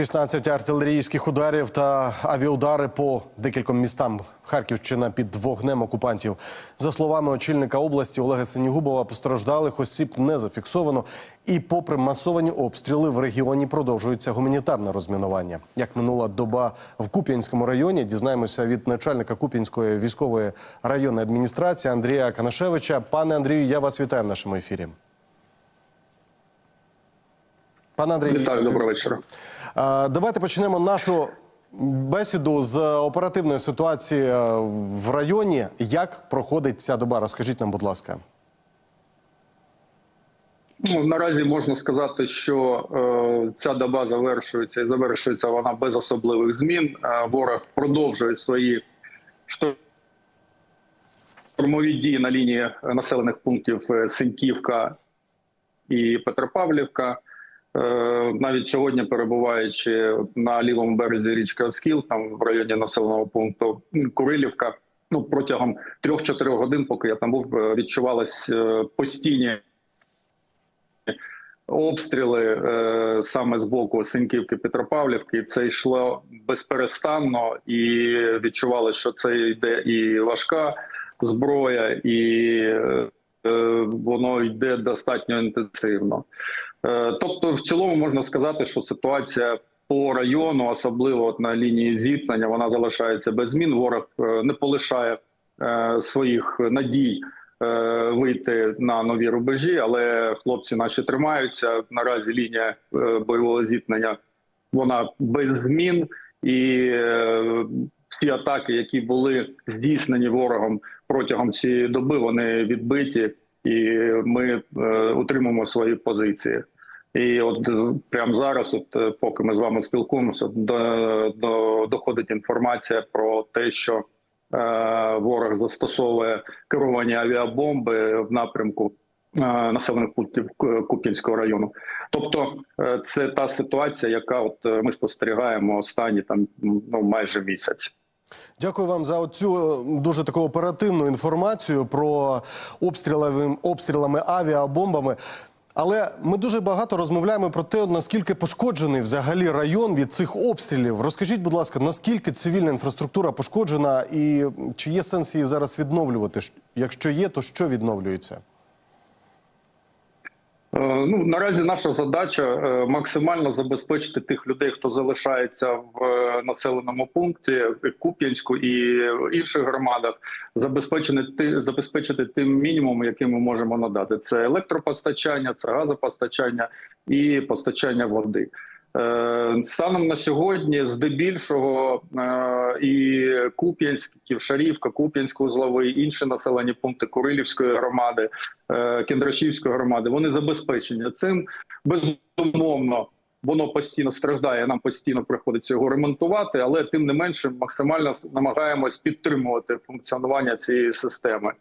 16 артилерійських ударів та авіаудари по декільком містам. Харківщина під вогнем окупантів. За словами очільника області Олега Синігубова, постраждалих осіб не зафіксовано. І, попри масовані обстріли, в регіоні продовжується гуманітарне розмінування. Як минула доба в Куп'янському районі, дізнаємося від начальника Куп'янської військової районної адміністрації Андрія Канашевича. Пане Андрію, я вас вітаю в нашому ефірі. Пане Андрію, Вітаю, доброго вечора. Давайте почнемо нашу бесіду з оперативної ситуації е, в районі. Як проходить ця доба? Розкажіть нам, будь ласка. Ну наразі можна сказати, що е, ця доба завершується і завершується вона без особливих змін. Е, ворог продовжує свої штурмові дії на лінії населених пунктів е, Синьківка і Петропавлівка. Е, навіть сьогодні, перебуваючи на лівому березі річки Оскіл, там в районі населеного пункту Курилівка, ну протягом 3-4 годин, поки я там був, е, відчувалось е, постійні обстріли саме з боку Синьківки Петропавлівки. Це йшло безперестанно, і відчували, що це йде і важка зброя, і воно йде достатньо інтенсивно. Е, тобто, в цілому можна сказати, що ситуація. По району, особливо на лінії зіткнення, вона залишається без змін. Ворог е, не полишає е, своїх надій е, вийти на нові рубежі, але хлопці наші тримаються. Наразі лінія е, бойового зіткнення вона без змін, і е, всі атаки, які були здійснені ворогом протягом цієї доби, вони відбиті, і ми е, утримуємо свої позиції. І от прямо зараз, от е, поки ми з вами спілкуємося, до, до, доходить інформація про те, що е, ворог застосовує керовані авіабомби в напрямку е, населених пунктів Ку- Куп'янського району. Тобто, е, це та ситуація, яка от ми спостерігаємо останні там ну майже місяць. Дякую вам за цю дуже таку оперативну інформацію про обстріли, обстрілами авіабомбами. Але ми дуже багато розмовляємо про те, наскільки пошкоджений взагалі район від цих обстрілів. Розкажіть, будь ласка, наскільки цивільна інфраструктура пошкоджена, і чи є сенс її зараз відновлювати? Якщо є, то що відновлюється? Ну наразі наша задача е, максимально забезпечити тих людей, хто залишається в е, населеному пункті Куп'янську і інших громадах, забезпечити ти- забезпечити тим мінімумом, який ми можемо надати. Це електропостачання, це газопостачання і постачання води. Е, Станом на сьогодні, здебільшого, е, і Куп'янськ, Ківшарівка, Куп'янськ узловий, інші населені пункти Курилівської громади, е, Кіндрашівської громади, вони забезпечені цим. Безумовно, воно постійно страждає. Нам постійно приходиться його ремонтувати, але тим не менше максимально намагаємось підтримувати функціонування цієї системи.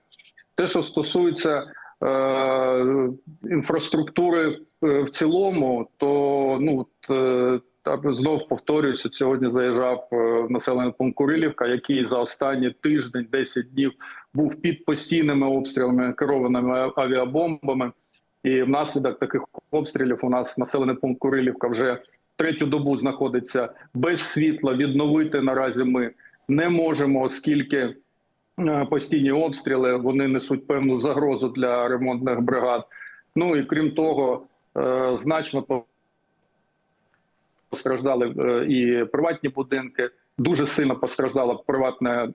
Те, що стосується е, інфраструктури в цілому, то ну е, та знов повторююся, сьогодні заїжджав е, в населений пункт Курилівка, який за останні тиждень, 10 днів був під постійними обстрілами, керованими авіабомбами. І внаслідок таких обстрілів у нас населений пункт Курилівка вже третю добу знаходиться без світла. Відновити наразі ми не можемо, оскільки е, постійні обстріли вони несуть певну загрозу для ремонтних бригад. Ну і крім того, е, значно постраждали е, і приватні будинки. Дуже сильно постраждало приватне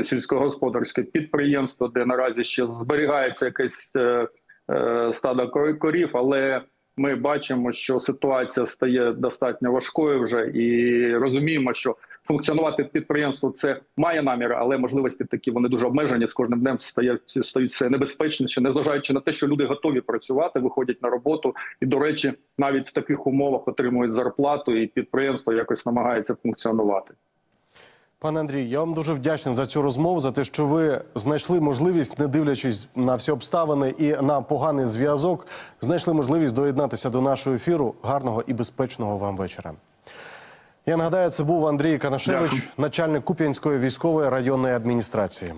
сільськогосподарське підприємство, де наразі ще зберігається якесь е, е, стадо корів, але ми бачимо, що ситуація стає достатньо важкою вже і розуміємо, що функціонувати підприємство це має наміри, але можливості такі вони дуже обмежені. З кожним днем стають стають все небезпечніше, незважаючи на те, що люди готові працювати, виходять на роботу, і до речі, навіть в таких умовах отримують зарплату, і підприємство якось намагається функціонувати. Пане Андрій, я вам дуже вдячний за цю розмову, за те, що ви знайшли можливість, не дивлячись на всі обставини і на поганий зв'язок, знайшли можливість доєднатися до нашого ефіру. Гарного і безпечного вам вечора. Я нагадаю, це був Андрій Канашевич, Дякую. начальник Куп'янської військової районної адміністрації.